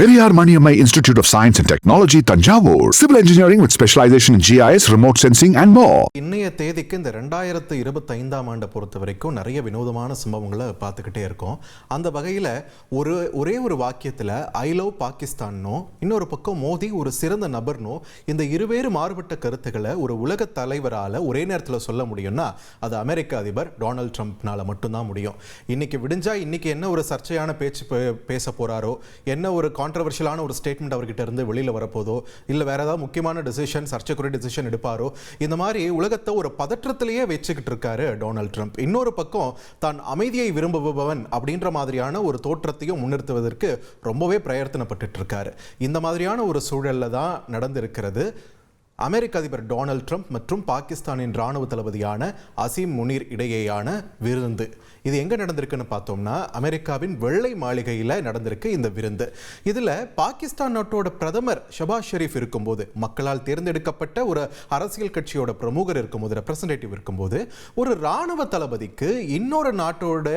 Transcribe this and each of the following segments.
Periyar Maniammai institute of science and technology Thanjavur civil engineering with specialisation in GIS remote sensing and மோ இன்னைய தேதிக்கு இந்த ரெண்டாயிரத்து இருபத்தைந்தாம் ஆண்டை பொறுத்த வரைக்கும் நிறைய வினோதமான சம்பவங்களை பார்த்துக்கிட்டே இருக்கோம். அந்த வகையில் ஒரு ஒரே ஒரு வாக்கியத்தில் ஐ லவ் பாகிஸ்தான்னோ இன்னொரு பக்கம் மோதி ஒரு சிறந்த நபர்னோ இந்த இருவேறு மாறுபட்ட கருத்துக்களை ஒரு உலக தலைவரால் ஒரே நேரத்தில் சொல்ல முடியும்னா அது அமெரிக்க அதிபர் டொனால்ட் ட்ரம்ப்னால மட்டும்தான் முடியும். இன்னைக்கு விடிஞ்சா இன்னைக்கு என்ன ஒரு சர்ச்சையான பேச்சு பேச போறாரோ என்ன ஒரு கான்ட்ரவர்ஷியலான ஒரு ஸ்டேட்மெண்ட் அவர்கிட்ட இருந்து வெளியில் வரப்போதோ இல்லை வேற ஏதாவது முக்கியமான டிசிஷன் சர்ச்சைக்குரிய டிசிஷன் எடுப்பாரோ இந்த மாதிரி உலகத்தை ஒரு பதற்றத்திலேயே வச்சுக்கிட்டு இருக்காரு டொனால்ட் ட்ரம்ப். இன்னொரு பக்கம் தான் அமைதியை விரும்புபவன் அப்படின்ற மாதிரியான ஒரு தோற்றத்தையும் முன்னிறுத்துவதற்கு ரொம்பவே பிரயத்தனப்பட்டு இருக்காரு. இந்த மாதிரியான ஒரு சூழலில் தான் நடந்திருக்கிறது. அமெரிக்க அதிபர் டொனால்ட் ட்ரம்ப் மற்றும் பாகிஸ்தானின் ராணுவ தளபதியான அசீம் முனீர் இடையேயான விருந்து. இது எங்கே நடந்திருக்குன்னு பார்த்தோம்னா அமெரிக்காவின் வெள்ளை மாளிகையில் நடந்திருக்கு இந்த விருந்து. இதில் பாகிஸ்தான் நாட்டோட பிரதமர் ஷபாஸ் ஷெரீஃப் இருக்கும்போது மக்களால் தேர்ந்தெடுக்கப்பட்ட ஒரு அரசியல் கட்சியோட பிரமுகர் இருக்கும்போது ரெப்ரசன்டேட்டிவ் இருக்கும்போது ஒரு ராணுவ தளபதிக்கு இன்னொரு நாட்டோட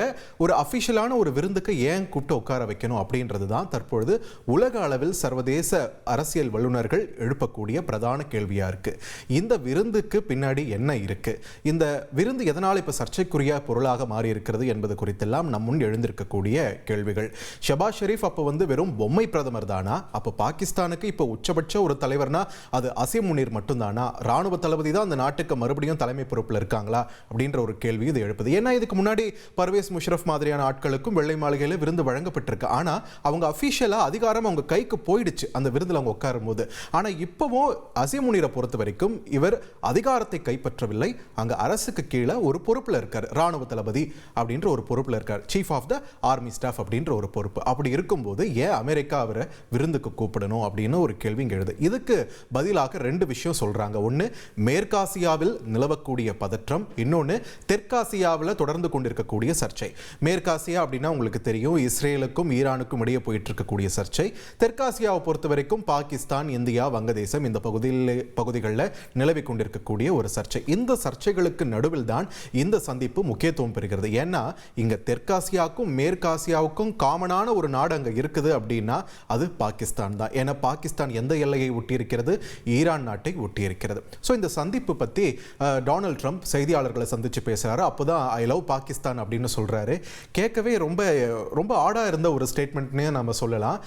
ஒரு அஃபிஷியலான ஒரு விருந்துக்கு ஏன் கூப்பிட்டு உட்கார வைக்கணும் அப்படின்றது தான் தற்பொழுது உலக அளவில் சர்வதேச அரசியல் வல்லுநர்கள் எழுப்பக்கூடிய பிரதான கேள்வி. கேள்வியாக இருக்குது இந்த விருந்துக்கு பின்னாடி என்ன இருக்குது இந்த விருந்து எதனால் இப்போ சர்ச்சைக்குரிய பொருளாக மாறி இருக்கிறது என்பது குறித்தெல்லாம் நம் முன் எழுந்திருக்கக்கூடிய கேள்விகள். ஷபாஸ் ஷெரீஃப் அப்போ வந்து வெறும் பொம்மை பிரதமர் தானா? அப்போ பாகிஸ்தானுக்கு இப்போ உச்சபட்ச ஒரு தலைவர்னா அது அசீம் முனீர் மட்டும்தானா? ராணுவ தளபதி தான் அந்த நாட்டுக்கு மறுபடியும் தலைமை பொறுப்பில் இருக்காங்களா? அப்படின்ற ஒரு கேள்வி இது எழுப்புது. ஏன்னா இதுக்கு முன்னாடி பர்வேஸ் முஷரஃப் மாதிரியான ஆட்களுக்கும் வெள்ளை மாளிகையில் விருந்து வழங்கப்பட்டிருக்கு. ஆனால் அவங்க அஃபிஷியலாக அதிகாரம் அவங்க கைக்கு போயிடுச்சு. அந்த விருந்தில் அவங்க உட்காரும் போது ஆனா இப்போவும் அசீம் காஷ்மீரை பொறுத்த வரைக்கும் இவர் அதிகாரத்தை கைப்பற்றவில்லை. அங்கே அரசுக்கு கீழே ஒரு பொறுப்பில் இருக்கார். ராணுவ தளபதி அப்படின்ற ஒரு பொறுப்பில் இருக்கார். Chief of the army staff அப்படின்ற ஒரு பொறுப்பு. அப்படி இருக்கும்போது ஏன் அமெரிக்கா அவரை விருந்துக்கு கூப்பிடணும் அப்படின்னு ஒரு கேள்வி எழுது. இதுக்கு பதிலாக ரெண்டு விஷயம் சொல்றாங்க. ஒன்று மேற்காசியாவில் நிலவக்கூடிய பதற்றம். இன்னொன்று தெற்காசியாவில் தொடர்ந்து கொண்டிருக்கக்கூடிய சர்ச்சை. மேற்காசியா அப்படின்னா உங்களுக்கு தெரியும் இஸ்ரேலுக்கும் ஈரானுக்கும் இடையே போயிட்டு இருக்கக்கூடிய சர்ச்சை. தெற்காசியாவை பொறுத்த வரைக்கும் பாகிஸ்தான் இந்தியா வங்கதேசம் இந்த பகுதியில் பகுதிகளில் நிலவி கொண்டிருக்கக்கூடிய ஒரு சர்ச்சை. இந்த சர்ச்சைகளுக்கு நடுவில் தான் இந்த சந்திப்பு முக்கியத்துவம் பெறுகிறது. ஏன்னா இங்க தெற்காசியாவுக்கும் மேற்காசியாவுக்கும் காமனான ஒரு நாடு அங்கே இருக்குது அப்படின்னா அது பாகிஸ்தான் தான். ஏன்னா பாகிஸ்தான் எந்த எல்லையை ஒட்டியிருக்கிறது? ஈரான் நாட்டை ஒட்டியிருக்கிறது. ஸோ இந்த சந்திப்பு பற்றி டொனால்ட் ட்ரம்ப் செய்தியாளர்களை சந்திச்சு அப்போ தான் ஐ லவ் பாகிஸ்தான் அப்படின்னு சொல்கிறாரு கேட்கவே ரொம்ப ரொம்ப ஆடாக இருந்த ஒரு ஸ்டேட்மெண்ட்னு நம்ம சொல்லலாம்.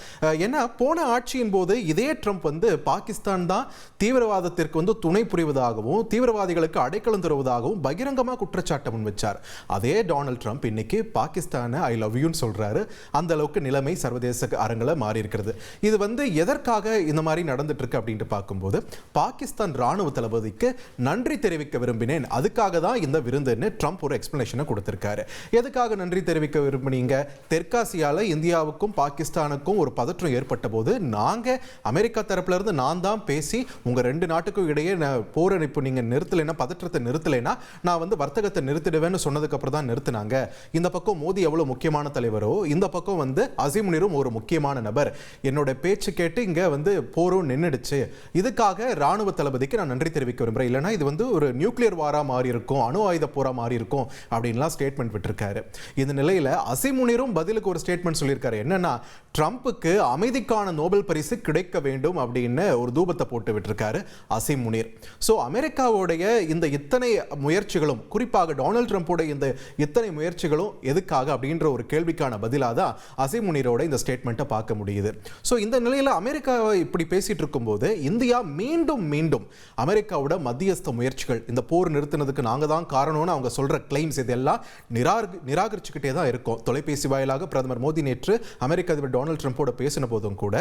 ஏன்னா போன ஆட்சியின் போது இதே ட்ரம்ப் வந்து பாகிஸ்தான் தான் தீவிர தீவிரவாதத்திற்கு வந்து துணை புரிவதாகவும் தீவிரவாதிகளுக்கு அடைக்கலம் தருவதாகவும் பகிரங்கமாக குற்றச்சாட்டை முன்வச்சார். அதே டொனால்ட் ட்ரம்ப் இன்னைக்கு பாகிஸ்தானை ஐ லவ் யூன்னு சொல்றாரு. அந்த அளவுக்கு நிலைமை சர்வதேச அரங்கில் மாறி இருக்கிறது. இது வந்து எதற்காக இந்த மாதிரி நடந்துட்டு இருக்கு அப்படின்ட்டு பார்க்கும்போது பாகிஸ்தான் ராணுவ தளபதிக்கு நன்றி தெரிவிக்க விரும்பினேன். அதுக்காக தான் இந்த விருந்துன்னு ட்ரம்ப் ஒரு எக்ஸ்பிளனேஷனை கொடுத்திருக்காரு. எதுக்காக நன்றி தெரிவிக்க விரும்பினீங்க? தெற்காசியால இந்தியாவுக்கும் பாகிஸ்தானுக்கும் ஒரு பதற்றம் ஏற்பட்ட போது நாங்க அமெரிக்கா தரப்புல இருந்து நான் தான் பேசி உங்க ரெண்டு ரெண்டு நாட்டுக்கும் இடையே நான் போரை இப்போ நீங்கள் நிறுத்தலைன்னா பதற்றத்தை நிறுத்தலைன்னா நான் வந்து வர்த்தகத்தை நிறுத்திடுவேன்னு சொன்னதுக்கப்புறம் தான் நிறுத்தினாங்க. இந்த பக்கம் மோடி எவ்வளோ முக்கியமான தலைவரோ இந்த பக்கம் வந்து அசிமுனிரும் ஒரு முக்கியமான நபர். என்னோட பேச்சு கேட்டு இங்கே வந்து போரும் நின்றுடுச்சு இதுக்காக ராணுவ தளபதிக்கு நான் நன்றி தெரிவிக்க விரும்புகிறேன் இல்லைன்னா இது வந்து ஒரு நியூக்ளியர் வாரா மாறி இருக்கும் அணு ஆயுத போரா மாறி இருக்கும் அப்படின்லாம் ஸ்டேட்மெண்ட் விட்டிருக்காரு. இந்த நிலையில் அசிமுனிரும் பதிலுக்கு ஒரு ஸ்டேட்மெண்ட் சொல்லியிருக்காரு. என்னன்னா ட்ரம்ப்புக்கு அமைதிக்கான நோபல் பரிசு கிடைக்க வேண்டும் அப்படின்னு ஒரு தூபத்தை போட்டு விட்டுருக்காரு. அசீம் முனீர். ஸோ அமெரிக்காவுடைய இந்த இத்தனை முயற்சிகளும் குறிப்பாக டொனால்ட் ட்ரம்ப்போட இந்த இத்தனை முயற்சிகளும் எதுக்காக அப்படின்ற ஒரு கேள்விக்கான பதிலாக தான் அசீம் முனீரோட இந்த ஸ்டேட்மெண்ட்டை பார்க்க முடியுது. ஸோ இந்த நிலையில் அமெரிக்கா இப்படி பேசிட்டு இருக்கும்போது இந்தியா மீண்டும் மீண்டும் அமெரிக்காவோட மத்தியஸ்த முயற்சிகள் இந்த போர் நிறுத்தினதுக்கு நாங்கள் தான் காரணம்னு அவங்க சொல்கிற கிளைம்ஸ் இதெல்லாம் நிராக நிராகரிச்சுக்கிட்டே தான் இருக்கும். தொலைபேசி வாயிலாக பிரதமர் மோடி நேற்று அமெரிக்க அதிபர் டொனால்ட் ட்ரம்ப்போட பேசின போதும் கூட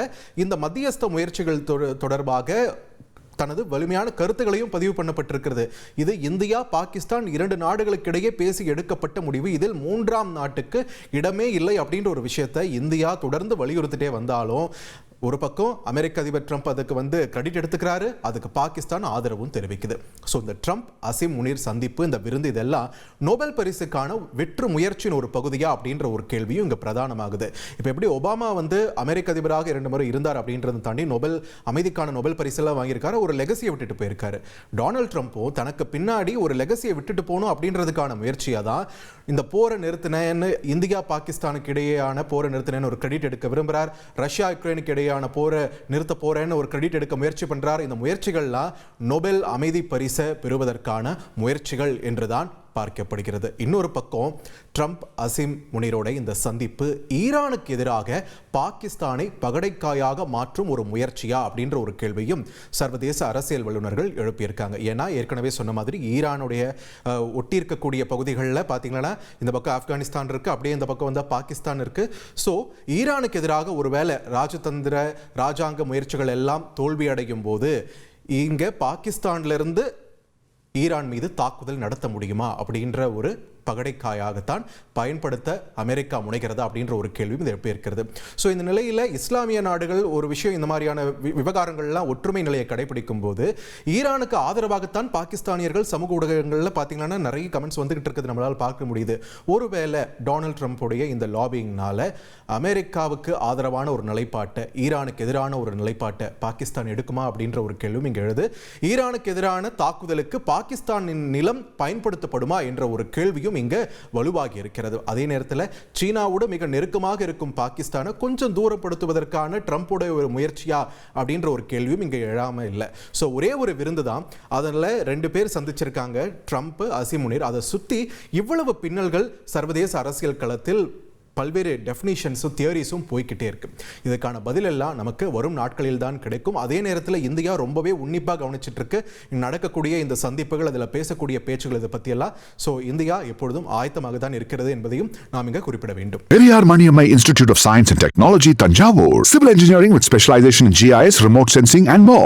இந்த மத்தியஸ்த முயற்சிகள் தொடர்பாக தனது வலிமையான கருத்துக்களையும் பதிவு பண்ணப்பட்டிருக்கிறது. இது இந்தியா பாகிஸ்தான் இரண்டு நாடுகளுக்கிடையே பேசி எடுக்கப்பட்ட முடிவு. இதில் மூன்றாம் நாட்டுக்கு இடமே இல்லை அப்படின்ற ஒரு விஷயத்தை இந்தியா தொடர்ந்து வலியுறுத்திட்டே வந்தாலும் ஒரு பக்கம் அமெரிக்க அதிபர் ட்ரம்ப் அதுக்கு வந்து கிரெடிட் எடுத்துக்கிறாரு அதுக்கு பாகிஸ்தான் ஆதரவும் தெரிவிக்குது. ஸோ இந்த ட்ரம்ப் அசிம் முனீர் சந்திப்பு இந்த விருந்து இதெல்லாம் நோபல் பரிசுக்கான வெற்று முயற்சியின் ஒரு பகுதியா அப்படின்ற ஒரு கேள்வியும் இங்கே பிரதானமாகுது. இப்போ எப்படி ஒபாமா வந்து அமெரிக்க அதிபராக இரண்டு முறை இருந்தார் அப்படின்றத தாண்டி நோபல் அமைதிக்கான நோபல் பரிசெல்லாம் வாங்கியிருக்காரு ஒரு லெகசியை விட்டுட்டு போயிருக்காரு. டொனால்ட் ட்ரம்ப்பும் தனக்கு பின்னாடி ஒரு லெகசியை விட்டுட்டு போகணும் அப்படின்றதுக்கான முயற்சியாக தான் இந்த போரை நிறுத்தினேன்னு இந்தியா பாகிஸ்தானுக்கு இடையேயான போரை நிறுத்தினேன்னு ஒரு கிரெடிட் எடுக்க விரும்புகிறார் ரஷ்யா யுக்ரைனுக்கு இடையே இடையேயான போரை நிறுத்த போறேன்னு ஒரு கிரெடிட் எடுக்க முயற்சி பண்றார். இந்த முயற்சிகள்லாம் நோபெல் அமைதி பரிசை பெறுவதற்கான முயற்சிகள் என்றுதான் பார்க்கப்படுகிறது இன்னொரு பக்கம் ட்ரம்ப் அசிம் முனிரோட இந்த சந்திப்பு ஈரானுக்கு எதிராக பாகிஸ்தானை பகடைக்காயாக மாற்றும் ஒரு முயற்சியா அப்படின்ற ஒரு கேள்வியும் சர்வதேச அரசியல் வல்லுநர்கள் எழுப்பியிருக்காங்க. ஏன்னா ஏற்கனவே சொன்ன மாதிரி ஈரானுடைய ஒட்டி இருக்கக்கூடிய பகுதிகளில் பார்த்தீங்கன்னா இந்த பக்கம் ஆப்கானிஸ்தான் இருக்குது அப்படியே இந்த பக்கம் வந்து பாகிஸ்தான் இருக்குது ஸோ ஈரானுக்கு எதிராக ஒருவேளை ராஜதந்திர ராஜாங்க முயற்சிகள் எல்லாம் தோல்வியடையும் போது இங்கே பாகிஸ்தான்லேருந்து ஈரான் மீது தாக்குதல் நடத்த முடியுமா அப்படின்ற ஒரு பகடைக்காயாகத்தான் பயன்படுத்த அமெரிக்கா முனைகிறது அப்படின்ற ஒரு கேள்வியும் இது எழுப்பியிருக்கிறது. ஸோ இந்த நிலையில் இஸ்லாமிய நாடுகள் ஒரு விஷயம் இந்த மாதிரியான வி- விவகாரங்கள்லாம் ஒற்றுமை நிலையை கடைபிடிக்கும் போது ஈரானுக்கு ஆதரவாகத்தான் பாகிஸ்தானியர்கள் சமூக ஊடகங்களில் பார்த்தீங்கன்னா நிறைய கமெண்ட்ஸ் வந்துகிட்டு இருக்குது நம்மளால் பார்க்க முடியுது. ஒருவேளை டொனால்ட் ட்ரம்ப்புடைய இந்த லாபிங்னால அமெரிக்காவுக்கு ஆதரவான ஒரு நிலைப்பாட்டை ஈரானுக்கு எதிரான ஒரு நிலைப்பாட்டை பாகிஸ்தான் எடுக்குமா அப்படின்ற ஒரு கேள்வியும் இங்கே எழுது. ஈரானுக்கு எதிரான தாக்குதலுக்கு பாகிஸ்தானின் நிலம் பயன்படுத்தப்படுமா என்ற ஒரு கேள்வியும் இங்கு வலுவாகி இருக்கிறது. அதே நேரத்தில் சீனாவோடு மிக நெருக்கமாக இருக்கும் பாகிஸ்தானை கொஞ்சம் தூரப்படுத்துவதற்கான ட்ரம்ப்போட ஒரு முயற்சியா அப்படின்ற ஒரு கேள்வியும் இங்கே எழாமல் இல்லை. ஸோ ஒரே ஒரு விருந்து தான். அதில் ரெண்டு பேர் சந்திச்சிருக்காங்க. ட்ரம்ப் அசிமுனிர் அதை சுற்றி இவ்வளவு பின்னல்கள் சர்வதேச அரசியல் களத்தில் பல்வேறு டெஃபினிஷன்ஸும் தியரிஸும் போய்க்கிட்டே இருக்கு. இதுக்கான பதிலெல்லாம் நமக்கு வரும் நாட்களில் தான் கிடைக்கும். அதே நேரத்தில் இந்தியா ரொம்பவே உன்னிப்பாக கவனிச்சிட்டு இருக்கு நடக்கக்கூடிய இந்த சந்திப்புகள் அதில் பேசக்கூடிய பேச்சுகள் இதை பற்றியெல்லாம் ஸோ இந்தியா எப்பொழுதும் ஆயத்தமாக தான் இருக்கிறது என்பதையும் நாம் இங்கே குறிப்பிட வேண்டும். Periyar Maniammai institute of science and technology Thanjavur. Civil engineering with specialisation GIS remote sensing and மோ.